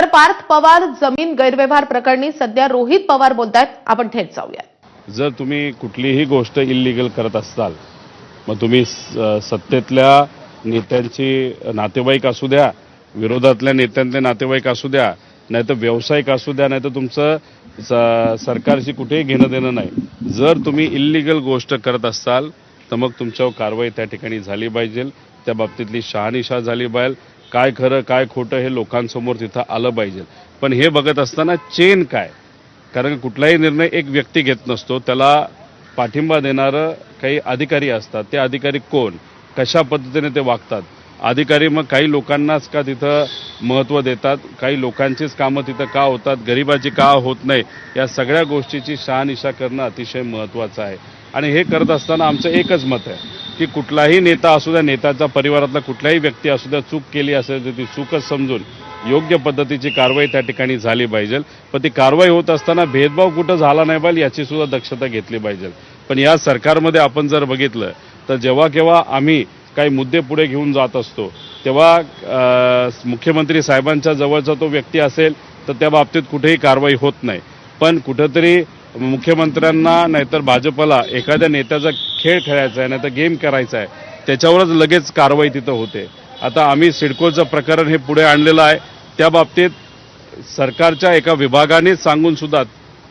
तर पार्थ पवार जमीन गैरव्यवहार प्रकरणी सध्या रोहित पवार बोलतायत. आपण थेट जाऊया. जर तुम्ही कुठलीही गोष्ट इलिगल करत असाल मग तुम्ही सत्तेतल्या नेत्यांची नातेवाईक असू द्या विरोधातल्या नेत्यांचे नातेवाईक असू द्या नाही तर व्यावसायिक असू द्या नाही तर तुमचं सरकारशी कुठेही घेणं देणं नाही. जर तुम्ही इलिगल गोष्ट करत असाल तर मग तुमच्यावर कारवाई त्या ठिकाणी झाली पाहिजे. त्या बाबतीतली शहानिशा झाली पाहिजे. काय खरं काय खोटं हे लोकांसमोर तिथं आलं पाहिजे. पण हे बघत असताना चेन काय? कारण कुठलाही निर्णय एक व्यक्ती घेत नसतो. त्याला पाठिंबा देणारं काही अधिकारी असतात. ते अधिकारी कोण? कशा पद्धतीने ते वागतात? अधिकारी मग काही लोकांनाच का तिथं महत्त्व देतात? काही लोकांचीच कामं तिथं का होतात? गरिबाची का होत नाही? या सगळ्या गोष्टीची शहानिशा करणं अतिशय महत्त्वाचं आहे. आणि हे करत असताना आमचं एकच मत आहे. की कुठलाही नेता असू द्या नेत्याचा परिवारातला कुठलाही व्यक्ती असू द्या चूक केली असेल तर ती चूकच समजून योग्य पद्धतीची कारवाई त्या ठिकाणी झाली पाहिजे. पण ती कारवाई होत असताना भेदभाव कुठं झाला नाही पाहिजे याची सुद्धा दक्षता घेतली पाहिजे. पण या सरकारमध्ये आपण जर बघितलं तर जेव्हा केव्हा आम्ही काही मुद्दे पुढे घेऊन जात असतो तेव्हा मुख्यमंत्री साहेबांच्या जवळचा तो व्यक्ती असेल तर त्या बाबतीत कुठेही कारवाई होत नाही. पण कुठंतरी मुख्यमंत्र्यांना नाहीतर भाजपला एखाद्या नेत्याचा खेळ खेळायचा आहे नाहीतर गेम करायचा आहे त्याच्यावरच लगेच कारवाई तिथं होते. आता आम्ही सिडकोचं प्रकरण हे पुढे आणलेलं आहे. त्या बाबतीत सरकारच्या एका विभागानेच सांगून सुद्धा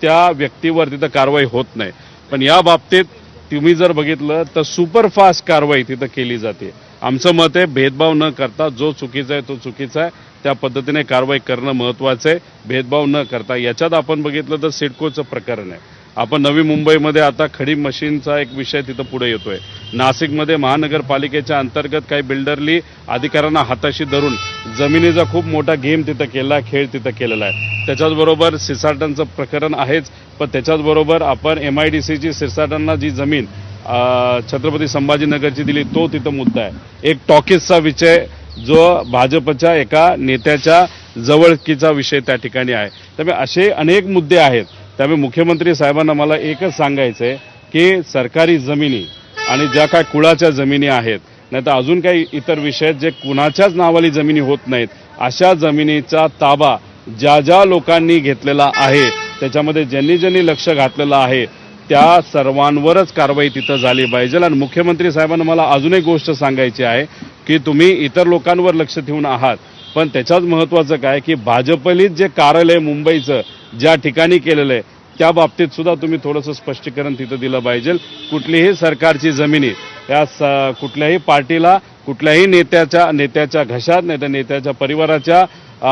त्या व्यक्तीवर तिथं कारवाई होत नाही. पण या बाबतीत तुम्ही जर बघितलं तर सुपरफास्ट कारवाई तिथं केली जाते. आमचं मत आहे भेदभाव न करता जो चुकीचा आहे तो चुकीचा आहे. त्या पद्धतीने कारवाई करणं महत्त्वाचं आहे. भेदभाव न करता याच्यात आपण बघितलं तर सिडकोचं प्रकरण आहे. आपण नवी मुंबईमध्ये आता खडी मशीनचा एक विषय तिथं पुढे येतोय. नाशिकमध्ये महानगरपालिकेच्या अंतर्गत काही बिल्डरली अधिकाऱ्यांना हाताशी धरून जमिनीचा खूप मोठा गेम तिथं केला खेळ तिथं केलेला आहे. त्याच्याचबरोबर सिरसाटांचं प्रकरण आहेच पण त्याच्याचबरोबर आपण एम आय डी सीची सिरसाटांना जी जमीन छत्रपती संभाजीनगरची दिली तो तिथं मुद्दा आहे. एक टॉकीजचा विषय जो भाजपच्या एका नेत्याच्या जवळकीचा विषय त्या ठिकाणी आहे. त्यामुळे असे अनेक मुद्दे आहेत. त्यामुळे मुख्यमंत्री साहेबांना मला एकच सांगायचं आहे की सरकारी जमिनी आणि ज्या काय कुळाच्या जमिनी आहेत नाही तर अजून काही इतर विषय जे कुणाच्याच नावाली जमिनी होत नाहीत अशा जमिनीचा ताबा ज्या ज्या लोकांनी घेतलेला आहे त्याच्यामध्ये ज्यांनी ज्यांनी लक्ष घातलेलं आहे त्या सर्वांवरच कारवाई तिथं झाली पाहिजे. आणि मुख्यमंत्री साहेबांना मला अजून एक गोष्ट सांगायची आहे की तुम्ही इतर लोकांवर लक्ष ठेवून आहात. पण त्याच्यात महत्त्वाचं काय की भाजपलीत जे कार्यालय मुंबईचं ज्या ठिकाणी केलेलं आहे त्या बाबतीत सुद्धा तुम्ही थोडंसं स्पष्टीकरण तिथं दिलं पाहिजे. कुठलीही सरकारची जमिनी या स कुठल्याही पार्टीला कुठल्याही नेत्याच्या नेत्याच्या घशात नाही तर नेत्याच्या परिवाराच्या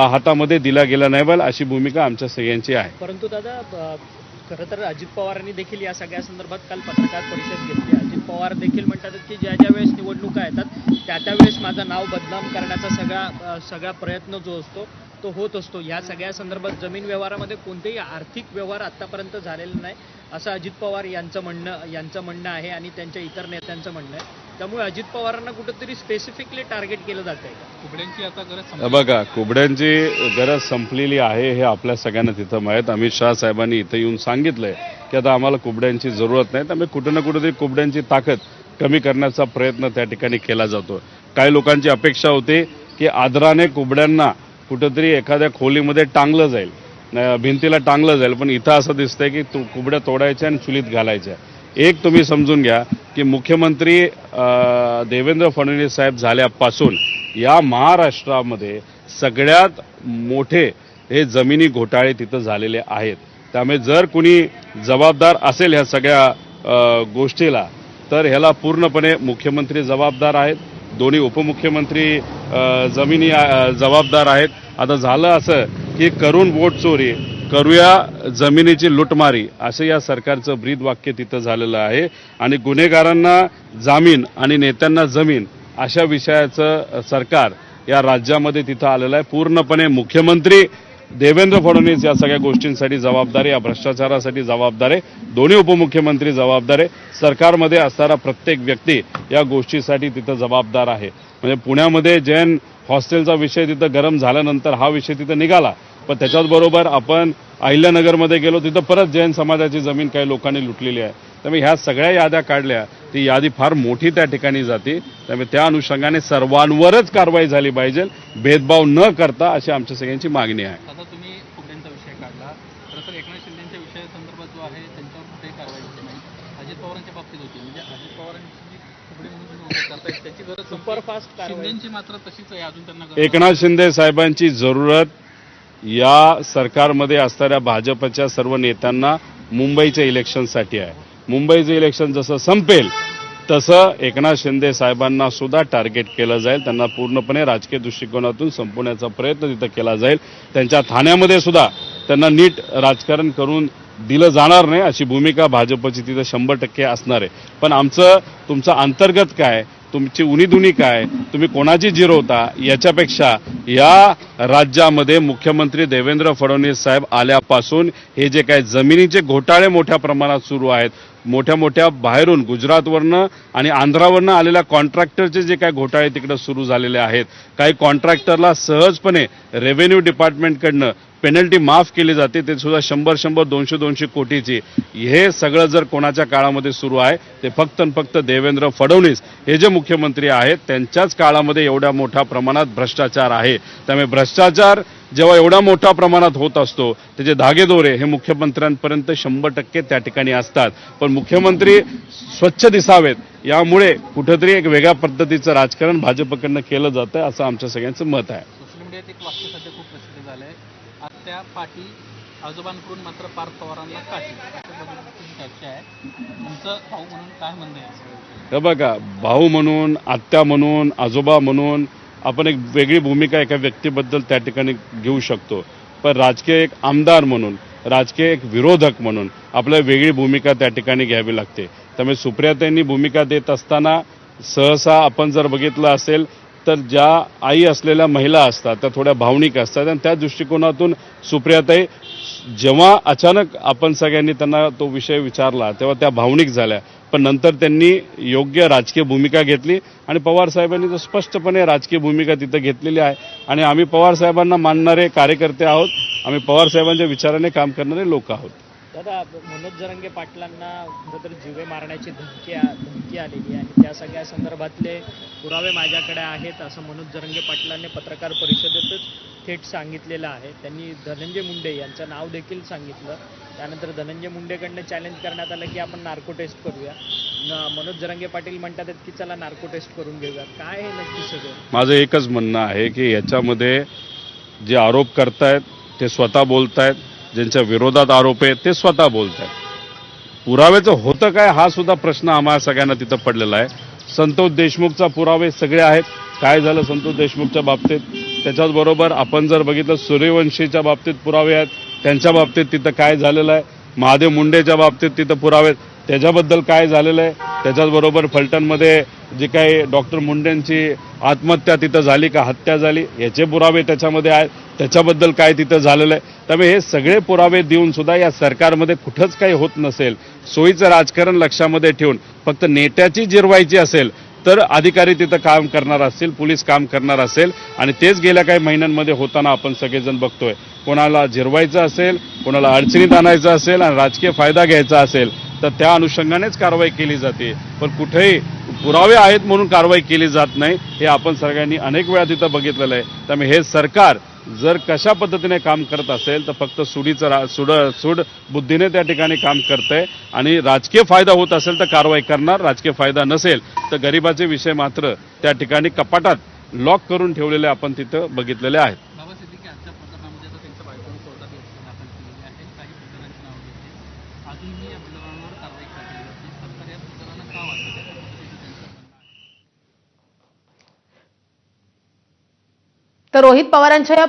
हातामध्ये दिला गेला नाही बल अशी भूमिका आमच्या सगळ्यांची आहे. परंतु दादा खरं तर अजित पवारांनी देखील या सगळ्या संदर्भात काल पत्रकार परिषद घेतली. अजित पवार देखील म्हणतात की ज्या ज्या वेळेस निवडणुका येतात त्या त्यावेळेस माझं नाव बदनाम करण्याचा सगळा सगळा प्रयत्न जो असतो तो होत असतो. या सगळ्या संदर्भात जमीन व्यवहारामध्ये कोणतेही आर्थिक व्यवहार आतापर्यंत झालेले नाही असं अजित पवार यांचं म्हणणं यांचं म्हणणं आहे आणि त्यांच्या इतर नेत्यांचं म्हणणं आहे. त्यामुळे अजित पवारांना कुठेतरी स्पेसिफिकली टार्गेट केलं जात आहे कुबड्यांची आता गरज हे बघा कुबड्यांची गरज संपलेली आहे हे आपल्या सगळ्यांना तिथं माहीत. अमित शहा साहेबांनी इथं येऊन सांगितलंय की आता आम्हाला कुबड्यांची जरूरत नाही. त्यामुळे कुठे ना कुठेतरी कुबड्यांची ताकद कमी करण्याचा प्रयत्न त्या ठिकाणी केला जातो. काही लोकांची अपेक्षा होती की आदराने कुबड्यांना कुठंतरी एखाद्या खोलीमध्ये टांगलं जाईल. भिंतीला टांगलं जाईल पण इथं असं दिसतंय की तू कुबड्या तोडायच्या आणि चुलीत घालायच्या. एक तुम्ही समजून घ्या की मुख्यमंत्री देवेंद्र फडणवीस साहेब झाल्यापासून या महाराष्ट्रामध्ये सगळ्यात मोठे हे जमिनी घोटाळे तिथं झालेले आहेत. त्यामुळे जर कुणी जबाबदार असेल ह्या सगळ्या गोष्टीला तर ह्याला पूर्णपणे मुख्यमंत्री जबाबदार आहेत. दोन्ही उपमुख्यमंत्री जमिनी जबाबदार आहेत. आता झालं असं की करून वोट चोरी करूया जमिनीची लुटमारी असं या सरकारचं ब्रीद वाक्य तिथं झालेलं आहे. आणि गुन्हेगारांना जामीन आणि नेत्यांना जमीन अशा विषयाचं सरकार या राज्यामध्ये तिथं आलेलं आहे. पूर्णपणे मुख्यमंत्री देवेंद्र फडणवीस या सगळ्या गोष्टींसाठी जबाबदार या भ्रष्टाचारासाठी जबाबदार आहे. दोन्ही उपमुख्यमंत्री जबाबदार आहे. सरकारमध्ये असणारा प्रत्येक व्यक्ती या गोष्टीसाठी तिथं जबाबदार आहे. म्हणजे पुण्यामध्ये जैन हॉस्टेलचा विषय तिथं गरम झाल्यानंतर हा विषय तिथं निघाला. पण त्याच्याच बरोबर आपण अहिल्यानगरमध्ये गेलो तिथं परत जैन समाजाची जमीन काही लोकांनी लुटलेली आहे. त्यामुळे ह्या सगळ्या याद्या काढल्या ती यादी फार मोठी त्या ठिकाणी जाते. त्यामुळे त्या अनुषंगाने सर्वांवरच कारवाई झाली पाहिजे. भेदभाव न करता अशी आमच्या सगळ्यांची मागणी आहे आता तुम्ही फुगड्यांचा विषय काढला खरं तर एकनाथ शिंदेच्या विषया संदर्भात जो आहे त्यांच्यावर कुठेही कारवाई होत नाही अजित पवारांच्या बाबतीत होती म्हणजे अजित पवारांची जी फुगडी म्हणून तुम्ही उभं करताय त्याची गरज नव्हती. सुपरफास्ट कारवाई शिंदेची मात्र तशीच आहे अजून त्यांना गरज एकनाथ शिंदे साहेबांची जरूरत या सरकारमध्ये असणाऱ्या भाजपच्या सर्व नेत्यांना मुंबईच्या इलेक्शनसाठी आहे. मुंबईचं इलेक्शन जसं संपेल तसं एकनाथ शिंदे साहेबांना सुद्धा टार्गेट केलं जाईल. त्यांना पूर्णपणे राजकीय दृष्टिकोनातून संपवण्याचा प्रयत्न तिथं केला जाईल. त्यांच्या ठाण्यामध्ये सुद्धा त्यांना नीट राजकारण करून दिलं जाणार नाही अशी भूमिका भाजपची तिथं शंभर टक्के असणार आहे. पण आमचं तुमचं अंतर्गत काय तुमची उनीधुनी काय? तुम्ही कोणाची जिरवता याच्यापेक्षा या राज्यामध्ये मुख्यमंत्री देवेंद्र फडणवीस साहेब आल्यापासून हे जे काय जमिनीचे घोटाळे मोठ्या प्रमाणात सुरू आहेत मोठ्या मोठ्या बाहेरून गुजरातवरनं आणि आंध्रावरनं आलेल्या कॉन्ट्रॅक्टरचे जे काय घोटाळे तिकडे सुरू झालेले आहेत काही कॉन्ट्रॅक्टरला सहजपणे रेव्हेन्यू डिपार्टमेंटकडनं पेनल्टी माफ केली जाते ते सुद्धा शंभर शंभर दोनशे दोनशे कोटीची. हे सगळं जर कोणाच्या काळामध्ये सुरू आहे ते फक्त आणि फक्त देवेंद्र फडणवीस हे जे मुख्यमंत्री आहेत त्यांच्याच काळामध्ये एवढ्या मोठ्या प्रमाणात भ्रष्टाचार आहे. त्यामुळे भ्रष्टाचार जेव्हा एवढ्या मोठ्या प्रमाणात होत असतो त्याचे धागेदोरे हे मुख्यमंत्र्यांपर्यंत शंभर टक्के त्या ठिकाणी असतात. पण मुख्यमंत्री स्वच्छ दिसावेत यामुळे कुठंतरी एक वेगळ्या पद्धतीचं राजकारण भाजपकडनं केलं जातं असं आमच्या सगळ्यांचं मत आहे. सोशल मीडियात एक वाक्य सध्या खूप प्रसिद्ध झालंय. आत्या पाटील आजोबांकडून मात्र पार्थ पवारांना काठी. अशा पद्धतीची चर्चा आहे. तुमचं भाऊ म्हणून काय म्हणणं आहे? बघा भाऊ म्हणून आत्या म्हणून आजोबा म्हणून आपण एक वेगळी भूमिका एका व्यक्तीबद्दल त्या ठिकाणी घेऊ शकतो. पण राजकीय एक आमदार म्हणून राजकीय एक विरोधक म्हणून आपल्याला वेगळी भूमिका त्या ठिकाणी घ्यावी लागते. त्यामुळे सुप्रियाताईंनी भूमिका देत असताना सहसा आपण जर बघितलं असेल तर ज्या आई असलेल्या महिला असतात त्या थोड्या भावनिक असतात आणि त्या दृष्टिकोनातून सुप्रियाताई जेव्हा अचानक आपण सगळ्यांनी त्यांना तो विषय विचारला तेव्हा त्या भावनिक झाल्या. पण नंतर त्यांनी योग्य राजकीय भूमिका घेतली आणि पवार साहेबांनी तर स्पष्टपणे राजकीय भूमिका तिथं घेतलेली आहे. आणि आम्ही पवार साहेबांना मानणारे कार्यकर्ते आहोत. आम्ही पवार साहेबांच्या विचाराने काम करणारे लोक आहोत. दादा मनोज जरंगे पाटलांना तर जीवे मारण्याची धमकी आ- धमकी आलेली आहे. त्या सगळ्या संदर्भातले पुरावे माझ्याकडे आहेत असं मनोज जरंगे पाटलांनी पत्रकार परिषदेतच थेट सांगितलेलं आहे. त्यांनी धनंजय मुंडे यांचं नाव देखील सांगितलं. त्यानंतर धनंजय मुंडेकडनं चॅलेंज करण्यात आलं की आपण नार्को टेस्ट करूया. न- मनोज जरंगे पाटील म्हणतात की चला नार्को टेस्ट करून घेऊया काय हे नक्की सगळं? माझं एकच म्हणणं आहे की याच्यामध्ये जे आरोप करतायत ते स्वतः बोलतायत ज्यांच्या विरोधात आरोप आहेत ते स्वतः बोलतायत पुराव्याचं होतं काय हा सुद्धा प्रश्न आम्हाला सगळ्यांना तिथं पडलेला आहे. संतोष देशमुखचा पुरावे सगळे आहेत. काय झालं संतोष देशमुखच्या बाबतीत? त्याच्याचबरोबर आपण जर बघितलं सूर्यवंशीच्या बाबतीत पुरावे आहेत. त्यांच्या बाबतीत तिथं काय झालेलं आहे? महादेव मुंडेच्या बाबतीत तिथं पुरावे आहेत. त्याच्याबद्दल काय झालेलं आहे? त्याच्याचबरोबर फलटणमध्ये जी काही डॉक्टर मुंडेंची आत्महत्या तिथं झाली का हत्या झाली याचे पुरावे त्याच्यामध्ये आहेत. त्याच्याबद्दल काय तिथं झालेलं आहे. त्यामुळे हे सगळे पुरावे देऊन सुद्धा या सरकारमध्ये कुठंच काही होत नसेल. सोयीचं राजकारण लक्षामध्ये ठेवून फक्त नेत्याची जिरवायची असेल तर अधिकारी तिथं काम करणार असतील पोलीस काम करणार असेल. आणि तेच गेल्या काही महिन्यांमध्ये होताना आपण सगळेजण बघतोय. कोणाला जिरवायचं असेल कोणाला अडचणीत आणायचं असेल आणि राजकीय फायदा घ्यायचा असेल तर त्या अनुषंगानेच कारवाई केली जाते. पण कुठेही पुरावे आहेत म्हणून कारवाई केली जात नाही हे आपण सगळ्यांनी अनेक वेळा तिथं बघितलेलं आहे. त्यामुळे हे सरकार जर कशा पद्धतीने काम करत असेल तर फक्त सुडीचं रा सुड सुड बुद्धीने त्या ठिकाणी काम करतंय. आणि राजकीय फायदा होत असेल तर कारवाई करणार राजकीय फायदा नसेल तर गरिबाचे विषय मात्र त्या ठिकाणी कपाटात लॉक करून ठेवलेले आपण तिथं बघितलेले आहेत बाबा सिद्दीकी आजच्या प्रकरणामध्ये आता त्यांच्या बायकोनं कोर्टात याचिका दाखल केलेली आहे काही प्रकरणांची नावं घेतली अजूनही या प्रकरणावर कारवाई करण्यात येत नाही सरकार या प्रकरणाला का वाचत आहे अशा पद्धतीचं त्यांचं म्हणणं आहे तर रोहित पवारांच्या या